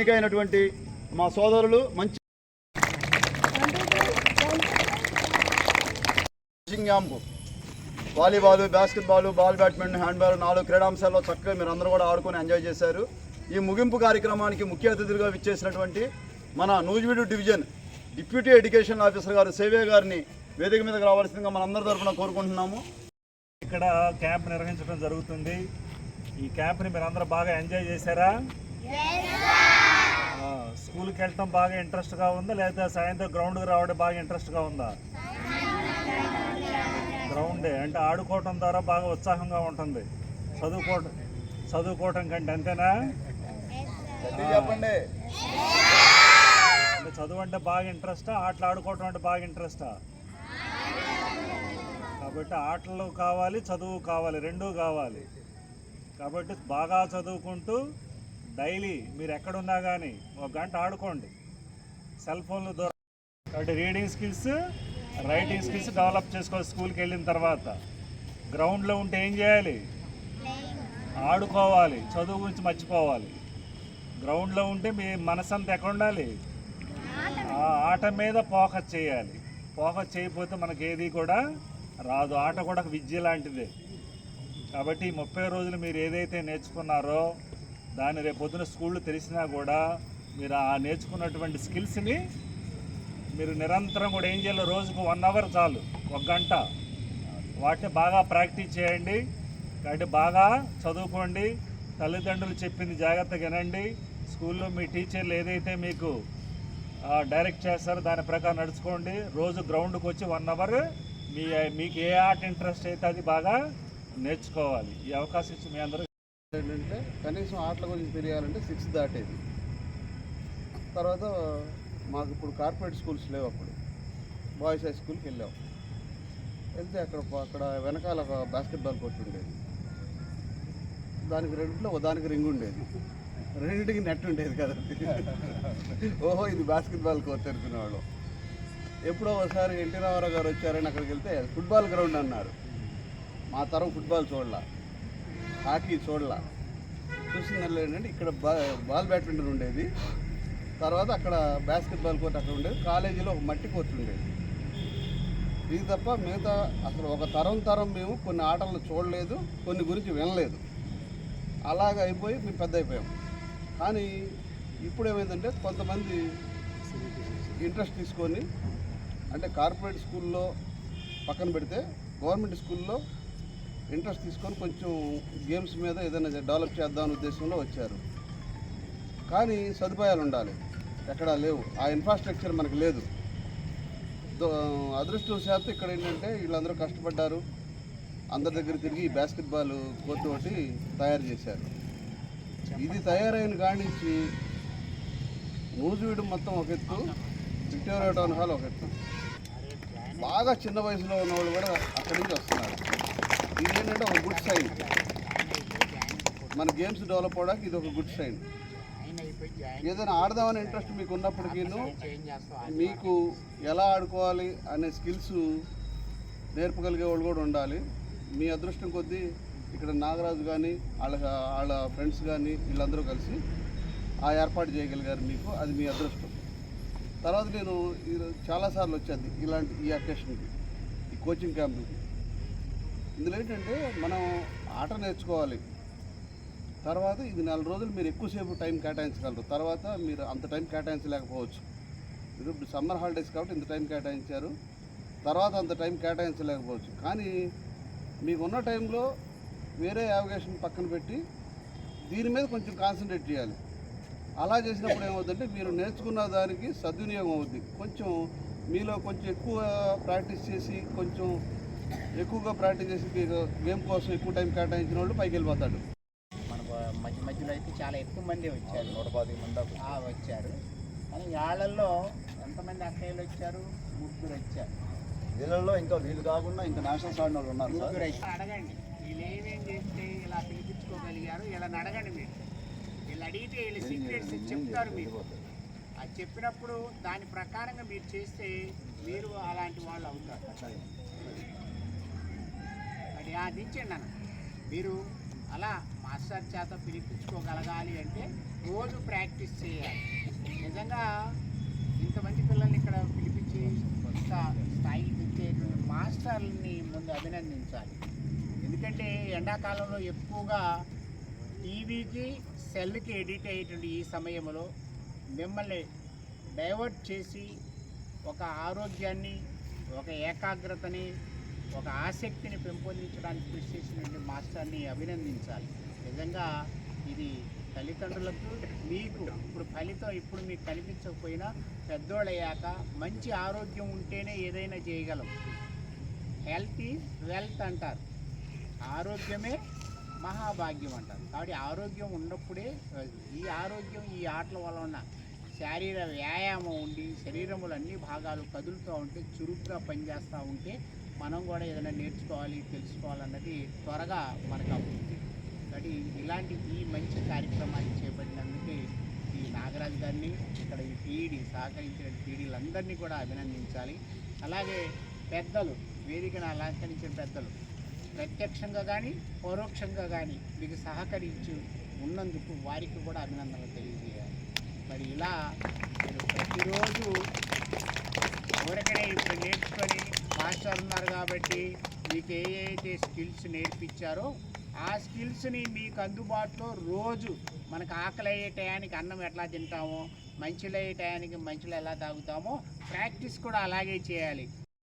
ఎన్నికైనటువంటి మా సోదరులు మంచి volleyball basketball ball badminton handball నాలుగు క్రీడాంశాల్లో చక్కగా మీరు అందరూ కూడా ఆడుకొని ఎంజాయ్ చేశారు. ఈ ముగింపు కార్యక్రమానికి ముఖ్య అతిథులుగా విచ్చేసినటువంటి మన Nuzvid division deputy education officer గారు సేవే గారిని వేదిక మీదకి రావాల్సిందిగా మనందరి తరఫున కోరుకుంటున్నాము. ఇక్కడ క్యాంప్ నిర్వహించడం జరుగుతుంది. ఈ క్యాంప్ని మీరు అందరూ బాగా ఎంజాయ్ చేశారా? స్కూల్కి వెళ్ళటం బాగా ఇంట్రెస్ట్గా ఉందా? లేదా సాయంత్రం గ్రౌండ్కి రావడం బాగా ఇంట్రెస్ట్గా ఉందా? గ్రౌండే. అంటే ఆడుకోవటం ద్వారా బాగా ఉత్సాహంగా ఉంటుంది. చదువుకోవటం చదువుకోవటం కంటే అంతేనా? చెప్పండి. అంటే చదువు అంటే బాగా ఇంట్రెస్టా? ఆటలు ఆడుకోవటం అంటే బాగా ఇంట్రెస్టా? కాబట్టి ఆటలు కావాలి చదువు కావాలి రెండూ కావాలి. కాబట్టి బాగా చదువుకుంటూ డైలీ మీరు ఎక్కడున్నా కానీ ఒక గంట ఆడుకోండి. సెల్ ఫోన్లు దూరం కాబట్టి reading skills writing skills develop చేసుకోవాలి స్కూల్కి వెళ్ళిన తర్వాత. గ్రౌండ్లో ఉంటే ఏం చేయాలి? ఆడుకోవాలి చదువు గురించి మర్చిపోవాలి. గ్రౌండ్లో ఉంటే మీ మనసంతా ఎక్కడ ఉండాలి? ఆ ఆట మీద ఫోకస్ చేయాలి. ఫోకస్ చేయకపోతే మనకి ఏది కూడా రాదు. ఆట కూడా విద్య లాంటిదే. కాబట్టి ముప్పై రోజులు మీరు ఏదైతే నేర్చుకున్నారో దాన్ని రేపు పొద్దున స్కూళ్ళు తెలిసినా కూడా మీరు ఆ నేర్చుకున్నటువంటి స్కిల్స్ని మీరు నిరంతరం కూడా ఏం చేయాలి రోజుకు వన్ అవర్ చాలు ఒక గంట. వాటిని బాగా ప్రాక్టీస్ చేయండి కాబట్టి బాగా చదువుకోండి. తల్లిదండ్రులు చెప్పింది జాగ్రత్తగా వినండి. స్కూల్లో మీ టీచర్లు ఏదైతే మీకు డైరెక్ట్ చేస్తారో దాని ప్రకారం నడుచుకోండి. రోజు గ్రౌండ్కి వచ్చి వన్ అవర్ మీ మీకు ఏ ఆర్ట్ ఇంట్రెస్ట్ అయితే అది బాగా నేర్చుకోవాలి. ఈ అవకాశం ఇచ్చి మీ అందరూ ఏంటంటే కనీసం ఆటల గురించి తెలియాలంటే సిక్స్ దాటేది. తర్వాత మాకు ఇప్పుడు కార్పొరేట్ స్కూల్స్ లేవు అప్పుడు. బాయ్స్ హై స్కూల్కి వెళ్ళాం. వెళ్తే అక్కడ అక్కడ వెనకాల ఒక బాస్కెట్బాల్ కోర్ట్ ఉండేది. దానికి రెండింటిలో దానికి రింగ్ ఉండేది. రెండింటికి నెట్ ఉండేది కదా. ఓహో ఇది బాస్కెట్బాల్ కోర్ట్ అనుకునేవాళ్ళు ఎప్పుడో ఒకసారి ఎన్టీ రామారావు గారు వచ్చారని అక్కడికి వెళ్తే ఫుట్బాల్ గ్రౌండ్ అన్నారు. మా తరం ఫుట్బాల్ చూడాలి. హాకీ చూడలా. చూసిందల్లా ఏంటంటే ఇక్కడ బా బాల్ బ్యాడ్మింటన్ ఉండేది. తర్వాత అక్కడ బాస్కెట్బాల్ కోర్ట్ అక్కడ ఉండేది. కాలేజీలో ఒక మట్టి కోర్ట్ ఉండేది. ఇది తప్ప మిగతా అసలు ఒక తరం తరం మేము కొన్ని ఆటలను చూడలేదు కొన్ని గురించి వినలేదు. అలాగ అయిపోయి మేము పెద్ద అయిపోయాం. కానీ ఇప్పుడు ఏమైందంటే కొంతమంది ఇంట్రెస్ట్ తీసుకొని అంటే కార్పొరేట్ స్కూల్లో పక్కన పెడితే గవర్నమెంట్ స్కూల్లో ఇంట్రెస్ట్ తీసుకొని కొంచెం గేమ్స్ మీద ఏదైనా డెవలప్ చేద్దామనే ఉద్దేశంలో వచ్చారు. కానీ సదుపాయాలు ఉండాలి. ఎక్కడా లేవు. ఆ ఇన్ఫ్రాస్ట్రక్చర్ మనకు లేదు. అదృష్టవశాత్తు ఇక్కడ ఏంటంటే వీళ్ళందరూ కష్టపడ్డారు. అందరి దగ్గర తిరిగి ఈ బాస్కెట్బాల్ కోర్టు ఒకటి తయారు చేశారు. ఇది తయారైన కానించి నుంచి నూజివీడు మొత్తం ఒక ఎత్తు విక్టోరియా టౌన్ హాల్ ఒక ఎత్తు. బాగా చిన్న వయసులో ఉన్న వాళ్ళు కూడా అక్కడి నుంచి వస్తున్నారు. ఇది ఏంటంటే ఒక గుడ్ సైన్ మన గేమ్స్ డెవలప్ అవడానికి ఇది ఒక గుడ్ సైన్ ఏదైనా ఆడదామని ఇంట్రెస్ట్ మీకు ఉన్నప్పటికీ మీకు ఎలా ఆడుకోవాలి అనే స్కిల్స్ నేర్పగలిగే వాళ్ళు కూడా ఉండాలి. మీ అదృష్టం కొద్దీ ఇక్కడ నాగరాజు కానీ వాళ్ళ వాళ్ళ ఫ్రెండ్స్ కానీ వీళ్ళందరూ కలిసి ఆ ఏర్పాటు చేయగలిగారు మీకు. అది మీ అదృష్టం. తర్వాత నేను ఈ- చాలాసార్లు వచ్చేది ఇలాంటి ఈ అకేషన్కి ఈ కోచింగ్ క్యాంప్కి ఇందులో ఏంటంటే మనం ఆట నేర్చుకోవాలి. తర్వాత ఇది నెల రోజులు మీరు ఎక్కువసేపు టైం కేటాయించగలరు. తర్వాత మీరు అంత టైం కేటాయించలేకపోవచ్చు. మీరు ఇప్పుడు సమ్మర్ హాలిడేస్ కాబట్టి ఇంత టైం కేటాయించారు. తర్వాత అంత టైం కేటాయించలేకపోవచ్చు. కానీ మీకున్న టైంలో వేరే యావిగేషన్ పక్కన పెట్టి దీని మీద కొంచెం కాన్సన్ట్రేట్ చేయాలి. అలా చేసినప్పుడు ఏమవుతుందంటే మీరు నేర్చుకున్న దానికి సద్వినియోగం అవుద్ది. కొంచెం మీలో కొంచెం ఎక్కువ ప్రాక్టీస్ చేసి కొంచెం ఎక్కువగా ప్రాక్టీస్ చేసి గేమ్ కోసం ఎక్కువ టైం కేటాయించిన వాళ్ళు పైకి వెళ్ళిపోతాడు మన మధ్య మధ్యలో అయితే చాలా ఎక్కువ మంది వచ్చారు. నూట పాతిక మంది వచ్చారు. కానీ వాళ్ళల్లో ఎంతమంది అక్కయ్యలు వచ్చారు? ముగ్గురు వచ్చారు. వీళ్ళల్లో ఇంకా వీళ్ళు కాకుండా ఇంకా నేషనల్స్ ఆడిన వాళ్ళు ఉన్నారు అడగండి. వీళ్ళు ఏమేం చేస్తే ఇలా పిలిపించుకోగలిగారు? ఇలా అడగండి మీరు. వీళ్ళు అడిగితే వీళ్ళు సీక్రెట్స్ చెప్తారు మీకు. అది చెప్పినప్పుడు దాని ప్రకారంగా మీరు చేస్తే మీరు అలాంటి వాళ్ళు అవుతారు. అది అది అన్న. మీరు అలా మాస్టర్ చేత పిలిపించుకోగలగాలి అంటే రోజు ప్రాక్టీస్ చేయాలి. నిజంగా ఇంతమంది పిల్లల్ని ఇక్కడ పిలిపించి కొత్త స్థాయికి తెచ్చేటువంటి మాస్టర్ని ముందు అభినందించాలి. ఎందుకంటే ఎండాకాలంలో ఎక్కువగా టీవీకి సెల్కి ఎడిట్ అయ్యేటువంటి ఈ సమయంలో మిమ్మల్ని డైవర్ట్ చేసి ఒక ఆరోగ్యాన్ని ఒక ఏకాగ్రతని ఒక ఆసక్తిని పెంపొందించడానికి కృషి చేసినటువంటి మాస్టర్ని అభినందించాలి. నిజంగా ఇది తల్లిదండ్రులకు మీకు ఇప్పుడు ఫలితం ఇప్పుడు మీకు కనిపించకపోయినా పెద్దోళ్ళయ్యాక మంచి ఆరోగ్యం ఉంటేనే ఏదైనా చేయగలం. హెల్త్ ఈజ్ వెల్త్ అంటారు. ఆరోగ్యమే మహాభాగ్యం అంటారు. కాబట్టి ఆరోగ్యం ఉన్నప్పుడే ఈ ఆరోగ్యం ఈ ఆటల వల్ల ఉన్న శారీర వ్యాయామం ఉండి శరీరములు అన్ని భాగాలు కదులుతూ ఉంటే చురుగ్గా పనిచేస్తూ ఉంటే మనం కూడా ఏదైనా నేర్చుకోవాలి తెలుసుకోవాలన్నది త్వరగా మనకు అవుతుంది. కాబట్టి ఇలాంటి ఈ మంచి కార్యక్రమాన్ని చేపట్టినందుకు ఈ నాగరాజు గారిని ఇక్కడ ఈ టీడీ సహకరించిన టీడీలందరినీ కూడా అభినందించాలి. అలాగే పెద్దలు వేదికను అలంకరించిన పెద్దలు ప్రత్యక్షంగా కానీ పరోక్షంగా కానీ మీకు సహకరించి ఉన్నందుకు వారికి కూడా అభినందనలు తెలియజేయాలి. మరి ఇలా మీరు ప్రతిరోజు ఎవరికైనా ఇప్పుడు నేర్చుకొని మాస్టర్ ఉన్నారు కాబట్టి మీకు ఏ అయితే స్కిల్స్ నేర్పించారో ఆ స్కిల్స్ని మీకు అందుబాటులో రోజు మనకు ఆకలి అయ్యే టయానికి అన్నం ఎట్లా తింటామో మంచిలో అయ్యే టయానికి మంచిలు ఎలా తాగుతామో ప్రాక్టీస్ కూడా అలాగే చేయాలి.